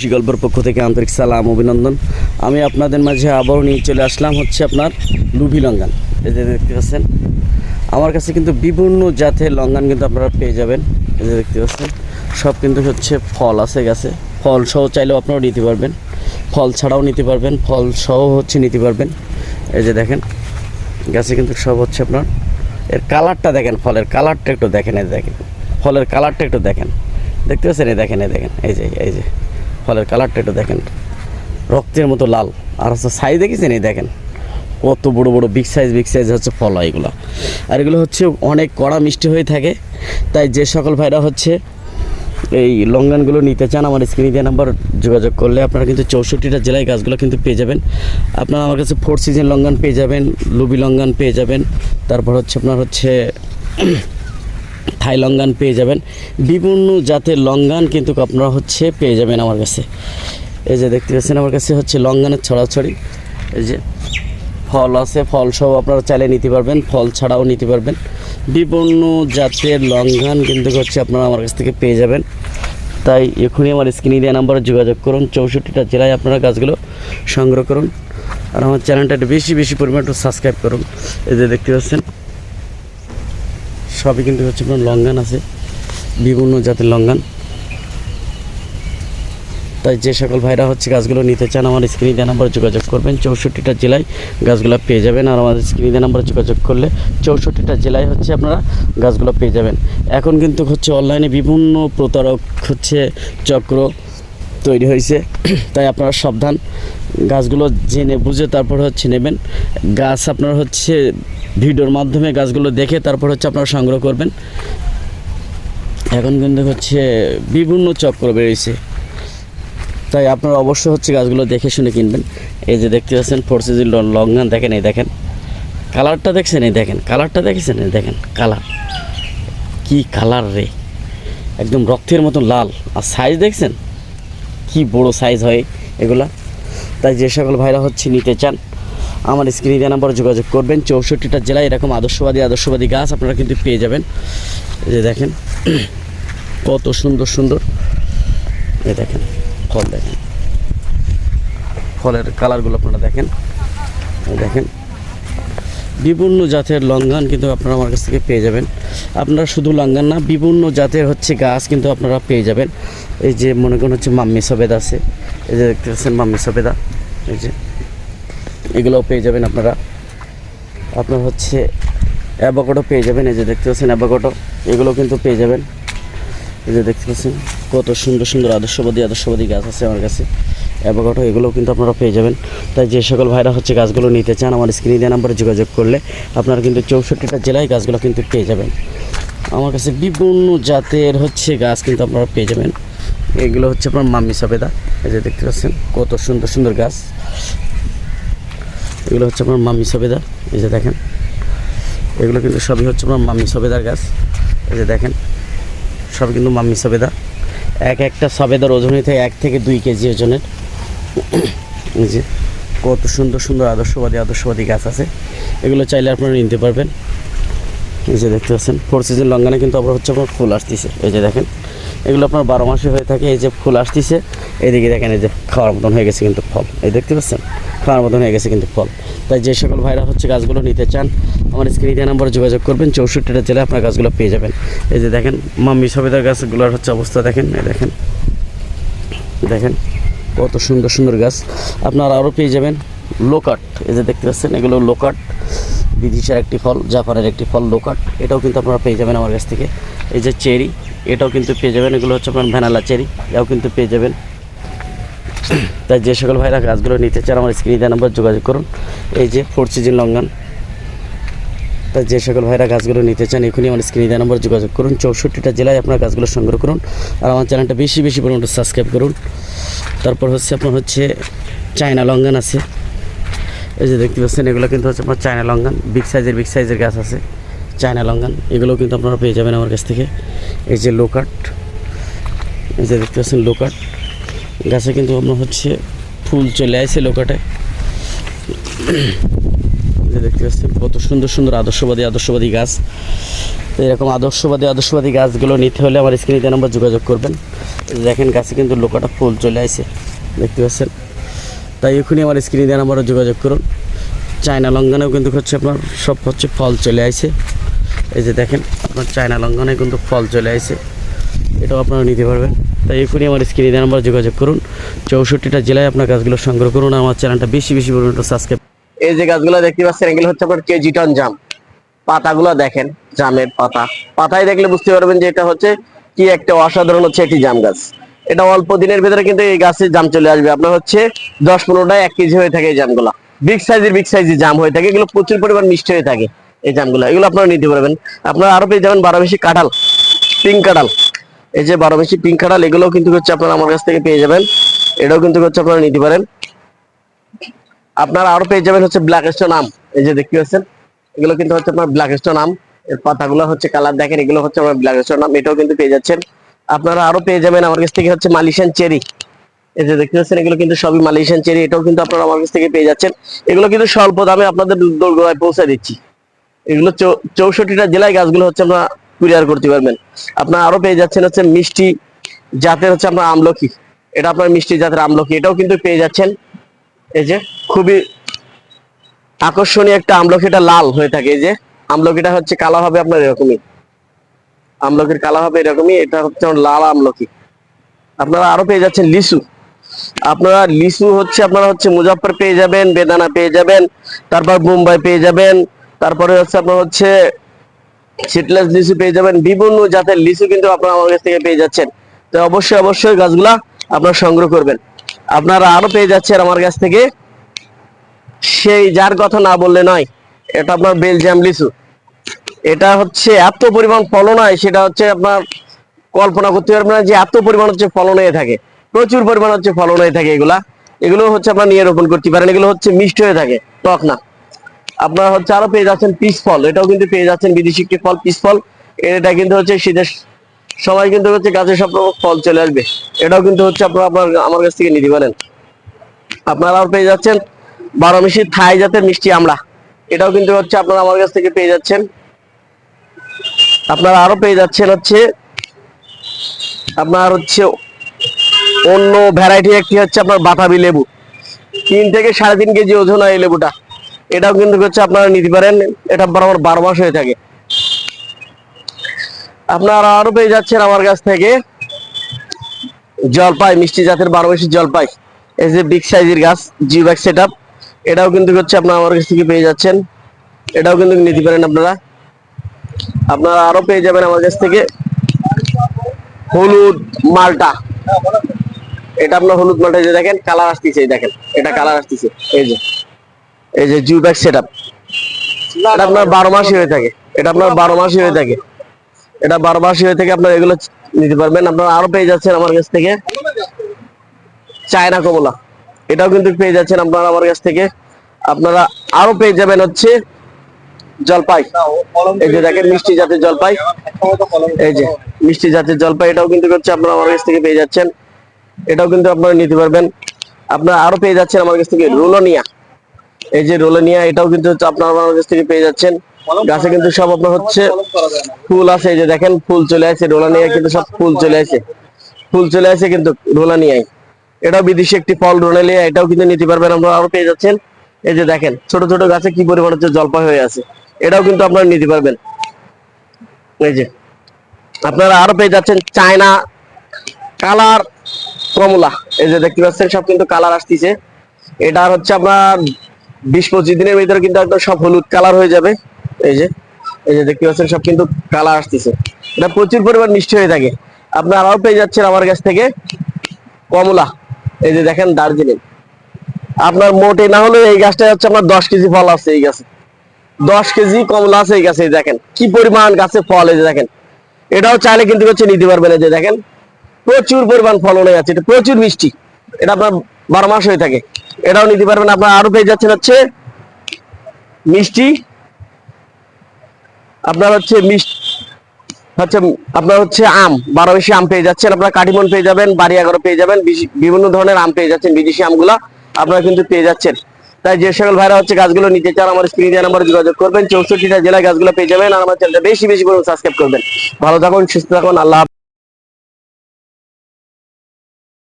কৃষি গল্পের পক্ষ থেকে আন্তরিক সালাম, অভিনন্দন। আমি আপনাদের মাঝে আবারও নিয়ে চলে আসলাম হচ্ছে আপনার লুভি লঙ্গান। এই যে দেখতে পাচ্ছেন, আমার কাছে কিন্তু বিভিন্ন জাতের লঙ্গান কিন্তু আপনারা পেয়ে যাবেন। এই যে দেখতে পাচ্ছেন, সব কিন্তু হচ্ছে ফল আছে গাছে। ফল সহ চাইলেও আপনারা নিতে পারবেন। ফল ছাড়াও নিতে পারবেন, ফল সহ হচ্ছে নিতে পারবেন। এই যে দেখেন, গাছে কিন্তু সব হচ্ছে আপনার, এর কালারটা দেখেন, ফলের কালারটা একটু দেখেন, এই দেখেন। ফলের কালারটা একটু দেখেন। দেখতে পাচ্ছেন? এই দেখেন এই দেখেন, এই যে এই যে। ফলের কালারটা একটু দেখেন। রক্তের মতো লাল। আর হচ্ছে সাইজ দেখেছেন? এই দেখেন। কত বড় বড় বিগ সাইজ বিগ সাইজ হচ্ছে ফল হয় এগুলো। আর এগুলো হচ্ছে অনেক কড়া মিষ্টি হয়ে থাকে। তাই যে সকল ভাইরা হচ্ছে এই লঙ্গানগুলো নিতে চান, আমার স্ক্রিনে দেওয়া নাম্বার যোগাযোগ করলে আপনারা কিন্তু চৌষট্টিটা জেলায় গাছগুলো কিন্তু পেয়ে যাবেন। আপনারা আমার কাছে ফোর সিজন লঙ্গান পেয়ে যাবেন, লুবি লঙ্গান পেয়ে যাবেন। তারপর হচ্ছে আপনার হচ্ছে থাই লঙ্গান পেয়ে যাবেন। বিভিন্ন জাতের লঙ্গান কিন্তু আপনারা হচ্ছে পেয়ে যাবেন আমার কাছে। এই যে দেখতে পাচ্ছেন আমার কাছে হচ্ছে লঙ্গানের ছড়াছড়ি। এই যে ফল আছে, ফল সহ আপনারা চাইলে নিতে পারবেন, ফল ছাড়াও নিতে পারবেন। বিভিন্ন জাতের লঙ্ঘন কিন্তু হচ্ছে আপনারা আমার কাছ থেকে পেয়ে যাবেন। তাই এখনই আমার স্ক্রিনে দেওয়া নাম্বারে যোগাযোগ করুন, চৌষট্টিটা জেলায় আপনারা গাছগুলো সংগ্রহ করুন। আর আমার চ্যানেলটা একটু বেশি বেশি পরিমাণ একটু সাবস্ক্রাইব করুন। এই যে দেখতে পাচ্ছেন সবই কিন্তু হচ্ছে লঙ্ঘন আছে, বিভিন্ন জাতের লঙ্গান। তাই যে সকল ভাইরা হচ্ছে গাছগুলো নিতে চান, আমার স্ক্রিনে দেওয়া নাম্বারে যোগাযোগ করবেন। চৌষট্টিটা জেলায় গাছগুলো পেয়ে যাবেন আর আমাদের স্ক্রিনে দেওয়া নাম্বারে যোগাযোগ করলে চৌষট্টিটা জেলায় হচ্ছে আপনারা গাছগুলো পেয়ে যাবেন। এখন কিন্তু হচ্ছে অনলাইনে বিভিন্ন প্রতারক হচ্ছে চক্র তৈরি হয়েছে, তাই আপনারা সাবধান। গাছগুলো জেনে বুঝে তারপর হচ্ছে নেবেন। গাছ আপনার হচ্ছে ভিডিওর মাধ্যমে গাছগুলো দেখে তারপর হচ্ছে আপনারা সংগ্রহ করবেন। এখন কিন্তু হচ্ছে বিভিন্ন চক্র বেরিয়েছে। তাই আপনারা অবশ্যই হচ্ছে গাছগুলো দেখে শুনে কিনবেন। এই যে দেখতে পাচ্ছেন ফোর সিজন লঙ্গান দেখেন, এই দেখেন। কালারটা দেখছেন, এই দেখেন। কালারটা দেখেছেন, এই দেখেন। কালার কি কালার রে? একদম রক্তের মতো লাল। আর সাইজ দেখছেন? কি বড় সাইজ হয় এগুলা? তাই যে সকল ভাইরা হচ্ছে নিতে চান আমার স্ক্রিনে দেওয়া নাম্বারে যোগাযোগ করবেন। চৌষট্টিটা জেলায় এরকম আদর্শবাদী আদর্শবাদী গাছ আপনারা কিন্তু পেয়ে যাবেন। যে দেখেন, কত সুন্দর সুন্দর। এই দেখেন, ফল দেখেন। ফলের কালারগুলো আপনারা দেখেন। দেখেন বিভিন্ন জাতের লঙ্ঘন কিন্তু আপনারা আমার কাছ থেকে পেয়ে যাবেন। আপনারা শুধু লঙ্ঘন না বিভিন্ন জাতের হচ্ছে গাছ কিন্তু আপনারা পেয়ে যাবেন। এই যে মনে করেন হচ্ছে মাম্মি সবেদা আছে। এই যে দেখতে পাচ্ছেন মাম্মি সবেদা। এই যে এগুলোও পেয়ে যাবেন আপনারা। আপনার হচ্ছে অ্যাভোকাডো পেয়ে যাবেন, এই যে দেখতে পাচ্ছেন অ্যাভোকাডো এগুলো কিন্তু পেয়ে যাবেন। এই যে দেখতে পাচ্ছেন, কত সুন্দর সুন্দর আদর্শবাদী আদর্শবাদী গাছ আছে আমার কাছে। অ্যাভোকাডো এগুলোও কিন্তু আপনারা পেয়ে যাবেন। তাই যে সকল ভাইরা হচ্ছে গাছগুলো নিতে চান, আমার স্ক্রিনে দেওয়া নাম্বারে যোগাযোগ করলে আপনারা কিন্তু চৌষট্টিটা জেলায় গাছগুলো কিন্তু পেয়ে যাবেন। আমার কাছে বিভিন্ন জাতের হচ্ছে গাছ কিন্তু আপনারা পেয়ে যাবেন। এগুলো হচ্ছে আপনার মাম্মি সবেদা, এই যে দেখতে পাচ্ছেন, কত সুন্দর সুন্দর গাছ। এগুলো হচ্ছে আপনার মাম্মি সবেদা, এই যে দেখেন। এগুলো কিন্তু সবই হচ্ছে আপনার মাম্মি সবেদার গাছ, এই যে দেখেন। সব কিন্তু মাম্মি সবেদা। এক একটা সবেদার ওজন হয়ে থাকে এক থেকে দুই কেজি ওজনের। এই যে কত সুন্দর সুন্দর আদর্শবাদী আদর্শবাদী গাছ আছে। এগুলো চাইলে আপনারা নিতে পারবেন। এই যে দেখতে পাচ্ছেন, ফোর সিজন লঙ্গানে কিন্তু আবার হচ্ছে আপনার ফুল আসতেছে। এই যে দেখেন এগুলো আপনার বারো মাসে হয়ে থাকে, এই যে ফুল আসতেছে, এদিকে দেখেন এই যে খাওয়ার মতন হয়ে গেছে কিন্তু ফল। এই দেখতে পাচ্ছেন? খাওয়ার মতন হয়ে গেছে কিন্তু ফল। তাই যে সকল ভাইরা হচ্ছে গাছগুলো নিতে চান, আমার স্ক্রিনে দেওয়া নাম্বারে যোগাযোগ করবেন, চৌষট্টিটা জেলায় আপনার গাছগুলো পেয়ে যাবেন। এই যে দেখেন, মাম্মি সবেদার গাছগুলোর হচ্ছে অবস্থা দেখেন, এই দেখেন। দেখেন, কত সুন্দর সুন্দর গাছ। আপনারা আরও পেয়ে যাবেন লোকাট এই যে দেখতে পাচ্ছেন, এগুলো লোকাট বিদিশার একটি ফল, জাপানের একটি ফল লোকাট এটাও কিন্তু আপনারা পেয়ে যাবেন আমার কাছ থেকে। এই যে চেরি এটাও কিন্তু পেয়ে যাবেন, এগুলো হচ্ছে আপনার ভ্যানালা চেরি, এটাও কিন্তু পেয়ে যাবেন। তাই যে সকল ভাইরা গাছগুলো নিতে চান, আমার স্ক্রিনে দেওয়া নাম্বার যোগাযোগ করুন। এই যে ফোর সিজন লঙ্গান তাই যে সকল ভাইরা গাছগুলো নিতে চান, এখনই আমার স্ক্রিনে দেওয়া নাম্বার যোগাযোগ করুন। চৌষট্টিটা জেলায় আপনার গাছগুলো সংগ্রহ করুন। আর আমার চ্যানেলটা বেশি বেশি পরিমাণে সাবস্ক্রাইব করুন। তারপর হচ্ছে আপনার হচ্ছে চায়না লঙ্গান আছে। এই যে দেখতে পাচ্ছেন, এগুলো কিন্তু হচ্ছে আপনার চায়না লঙ্গান বিগ সাইজের বিগ সাইজের গাছ আছে। চায়না লঙ্গান এগুলো কিন্তু আপনারা পেয়ে যাবেন আমার কাছ থেকে। এই যে লোকাট, এই যে দেখতে পাচ্ছেন লোকাট। গাছে কিন্তু আপনার হচ্ছে ফুল চলে আসে লোকাটে। দেখতে পাচ্ছেন কত সুন্দর সুন্দর আদর্শবাদী আদর্শবাদী গাছ। তো এরকম আদর্শবাদী আদর্শবাদী গাছগুলো নিতে হলে আমার স্ক্রিনে নাম্বার যোগাযোগ করবেন। দেখেন গাছে কিন্তু লোকাটা ফুল চলে আসে, দেখতে পাচ্ছেন। তাই এখনই আমার স্ক্রিনে নাম্বারও যোগাযোগ করুন। চায়না লঙ্ঘনেও কিন্তু হচ্ছে আপনার সব হচ্ছে ফল চলে আসে। এই যে দেখেন, আপনার চায়না লঙ্ঘনে কিন্তু ফল চলে আসে। এটাও আপনারা নিতে পারবেন। তাই এখনই আমার স্ক্রিনে দেওয়ার নাম্বার যোগাযোগ করুন। চৌষট্টিটা জেলায় আপনার গাছগুলো সংগ্রহ করুন আমার চ্যানেলটা বেশি বেশি পরিমাণে সাবস্ক্রাইব এই যে গাছগুলো দেখতে পাচ্ছেন, এগুলো হচ্ছে আপনার কেজি টন জাম। পাতাগুলো দেখেন, জামের পাতা। পাতায় দেখলে বুঝতে পারবেন যে এটা হচ্ছে কি একটা অসাধারণ হচ্ছে একটি জাম গাছ। এটা অল্প দিনের ভেতরে কিন্তু এই গাছে জাম চলে আসবে। আপনার হচ্ছে দশ পনেরোটা এক কেজি হয়ে থাকে এই জামগুলো। বিগ সাইজের বিগ সাইজের জাম হয়ে থাকে। এগুলো প্রচুর পরিমাণ মিষ্টি হয়ে থাকে। এই জামগুলো, এগুলো আপনারা নিতে পারবেন। আপনারা আরও পেয়ে যাবেন বারো বেশি কাঁঠাল পিঙ্ক কাঁঠাল। এই যে বারো বেশি পিঙ্ক কাঁঠাল, এগুলোও কিন্তু হচ্ছে আপনারা আমার কাছ থেকে পেয়ে যাবেন। এটাও কিন্তু হচ্ছে আপনারা নিতে পারেন। আপনারা আরও পেয়ে যাবেন হচ্ছে ব্ল্যাক স্টোন আম। এই যে দেখতে পাচ্ছেন, এগুলো কিন্তু হচ্ছে আপনার ব্ল্যাক স্টোন আম। এর পাতাগুলো হচ্ছে কালার দেখেন এগুলো হচ্ছে আমার ব্ল্যাক স্টোন আম, এটাও কিন্তু পেয়ে যাচ্ছেন। আপনারা আরও পেয়ে যাবেন আমার কাছ থেকে হচ্ছে মালয়েশিয়ান চেরি এই যে দেখতে পাচ্ছেন, এগুলো কিন্তু সবই মালয়েশিয়ান চেরি এটাও কিন্তু আপনারা আমার কাছ থেকে পেয়ে যাচ্ছেন। এগুলো কিন্তু স্বল্প দামে আপনাদের দোরগোড়ায় পৌঁছে দিচ্ছি। এগুলো চৌষট্টিটা জেলায় গাছগুলো হচ্ছে আপনারা কুরিয়ার করতে পারবেন। আপনারা আরও পেয়ে যাচ্ছেন হচ্ছে মিষ্টি জাতের হচ্ছে আপনার আমলকি। এটা আপনার মিষ্টি জাতের আমলকি, এটাও কিন্তু পেয়ে যাচ্ছেন। এই যে, খুবই আকর্ষণীয় একটা আমলকিটা লাল হয়ে থাকে। এই যে, আমলকিটা হচ্ছে কালো হবে আপনার এরকমই। আমলকির কালো হবে এরকমই, এটা হচ্ছে আমার লাল আমলকি। আপনারা আরও পেয়ে যাচ্ছেন লিচু। আপনারা লিচু হচ্ছে আপনারা হচ্ছে মুজাফর পেয়ে যাবেন, বেদানা পেয়ে যাবেন, তারপর মুম্বাই পেয়ে যাবেন তারপরে হচ্ছে আপনার হচ্ছে সিটলেস লিচু পেয়ে যাবেন। বিভিন্ন জাতের লিচু কিন্তু আপনারা আমার কাছ থেকে পেয়ে যাচ্ছেন। তো অবশ্যই অবশ্যই গাছগুলা আপনারা সংগ্রহ করবেন। আপনারা আরও পেয়ে যাচ্ছেন আমার কাছ থেকে। সেই যার কথা না বললে নয়, এটা আপনার বেলজিয়াম লিচু। এটা হচ্ছে এত পরিমাণ ফলন হয়, সেটা হচ্ছে আপনার কল্পনা করতে পারবেন না যে এত পরিমাণ হচ্ছে ফলন হয়ে থাকে। প্রচুর পরিমাণ হচ্ছে ফলন হয়ে থাকে এগুলা। এগুলো হচ্ছে আপনার নিয়ে রোপণ করতে পারেন। এগুলো হচ্ছে মিষ্টি হয়ে থাকে, টক না। আপনারা হচ্ছে আরও পেয়ে যাচ্ছেন পিস ফল এটাও কিন্তু পেয়ে যাচ্ছেন বিদেশি একটি ফল পিস ফল এটা কিন্তু হচ্ছে শীতের সময় কিন্তু হচ্ছে গাছে সব ফল চলে আসবে। এটাও কিন্তু হচ্ছে আপনারা আপনার, আমার কাছ থেকে নিতে পারেন। আপনারা আরও পেয়ে যাচ্ছেন বারো মিশি থাই জাতের মিষ্টি আমড়া। এটাও কিন্তু হচ্ছে আপনারা আমার কাছ থেকে পেয়ে যাচ্ছেন। আপনারা আরও পেয়ে যাচ্ছেন হচ্ছে, আপনার হচ্ছে অন্য ভ্যারাইটি একটি হচ্ছে আপনার বাতাবি লেবু। তিন থেকে সাড়ে তিন কেজি ওজন হয় এই লেবুটা। এটাও কিন্তু হচ্ছে আপনারা নিতে পারেন। এটা বরাবর বারো মাস হয়ে থাকে। আপনারা আরও পেয়ে যাচ্ছেন আমার কাছ থেকে জলপাই, মিষ্টি জাতের বারো মাসি জলপাই। এই যে বিগ সাইজের গাছ জি ব্যাগ সেট এটাও কিন্তু হচ্ছে আপনারা আমার কাছ থেকে পেয়ে যাচ্ছেন। এটাও কিন্তু নিতে পারেন আপনারা। আপনারা আরও পেয়ে যাবেন আমার কাছ থেকে হলুদ মালটা। এটা আপনার হলুদ মালটা যে দেখেন কালার আসতেছে দেখেন, এটা কালার আসতেছে, এই যে। এই যে জিও ব্যাগ সেট এটা আপনার বারো মাসই হয়ে থাকে। এটা আপনার বারো মাসই হয়ে থাকে। এটা বারো মাসই হয়ে থাকে আপনার এগুলো নিতে পারবেন। আপনারা আরও পেয়ে যাচ্ছেন আমার কাছ থেকে চায়না কমলা। এটাও কিন্তু পেয়ে যাচ্ছেন আপনারা আমার কাছ থেকে। আপনারা আরও পেয়ে যাবেন হচ্ছে জলপাই। এই যে দেখেন, মিষ্টি জাতের জলপাই। এই যে মিষ্টি জাতের জলপাই, এটাও কিন্তু হচ্ছে আপনারা আমার কাছ থেকে পেয়ে যাচ্ছেন। এটাও কিন্তু আপনারা নিতে পারবেন। আপনারা আরও পেয়ে যাচ্ছেন আমার কাছ থেকে রোলোনিয়া। এই যে রোলোনিয়া, এটাও কিন্তু আপনারা আমার কাছ থেকে পেয়ে যাচ্ছেন। গাছে কিন্তু সব আপনার হচ্ছে ফুল আছে, এই যে দেখেন, ফুল চলে আসে রোলানিয়া কিন্তু সব ফুল চলে আসে। ফুল চলে আসে কিন্তু রোলানিয়ায়। এটাও বিদেশি একটি ফল, রোলানিয়া, এটাও কিন্তু নিতে পারবেন আপনারা আরও পেয়ে যাচ্ছেন। এই যে দেখেন, ছোট ছোট গাছে কি পরিমাণ হচ্ছে জলপাই হয়ে আছে। এটাও কিন্তু আপনারা নিতে পারবেন। এই যে, আপনারা আরও পেয়ে যাচ্ছেন চায়না কালার কমলা। এই যে দেখতে পাচ্ছেন, সব কিন্তু কালার আসতেছে। এটার হচ্ছে আপনার বিশ পঁচিশ দিনের ভিতরে কিন্তু একদম সব হলুদ কালার হয়ে যাবে। এই যে এই যে দেখতে পাচ্ছেন, সব কিন্তু কালার আসতেছে। এটা প্রচুর পরিমাণ মিষ্টি হয়ে থাকে। আপনি আরও পেয়ে যাচ্ছেন আমার কাছ থেকে কমলা। এই যে দেখেন দার্জিলিং। আপনার মোটে না হলে এই গাছটা হচ্ছে আপনার দশ কেজি ফল আছে এই গাছে। দশ কেজি কমলা আছে এই গাছে দেখেন। কি পরিমাণ গাছে ফল, এই যে দেখেন। এটাও চাইলে কিন্তু হচ্ছে নিতে পারবেন, এই যে দেখেন। প্রচুর পরিমাণ ফল হয়ে যাচ্ছে, এটা প্রচুর মিষ্টি। এটা আপনার বারো মাস হয়ে থাকে। এটাও নিতে পারবেন। আপনার আরও পেয়ে যাচ্ছেন হচ্ছে মিষ্টি। আপনার হচ্ছে হচ্ছে, আপনার হচ্ছে আম। বারো বেশি আম পেয়ে যাচ্ছেন। আপনার কাটিমন পেয়ে যাবেন বাড়ি এগারো পেয়ে যাবেন বিভিন্ন ধরনের আম পেয়ে যাচ্ছেন, বিদেশি আমগুলা আপনারা কিন্তু পেয়ে যাচ্ছেন। তাই যে সকল ভাইরা হচ্ছে গাছগুলো নিতে চান, আমার স্ক্রিনে নাম্বার যোগাযোগ করবেন। চৌষট্টিটা জেলায় গাছগুলো পেয়ে যাবেন। আর আমার চ্যানেলটা বেশি বেশি করে সাবস্ক্রাইব করবেন। ভালো থাকুন, সুস্থ থাকুন, আল্লাহ।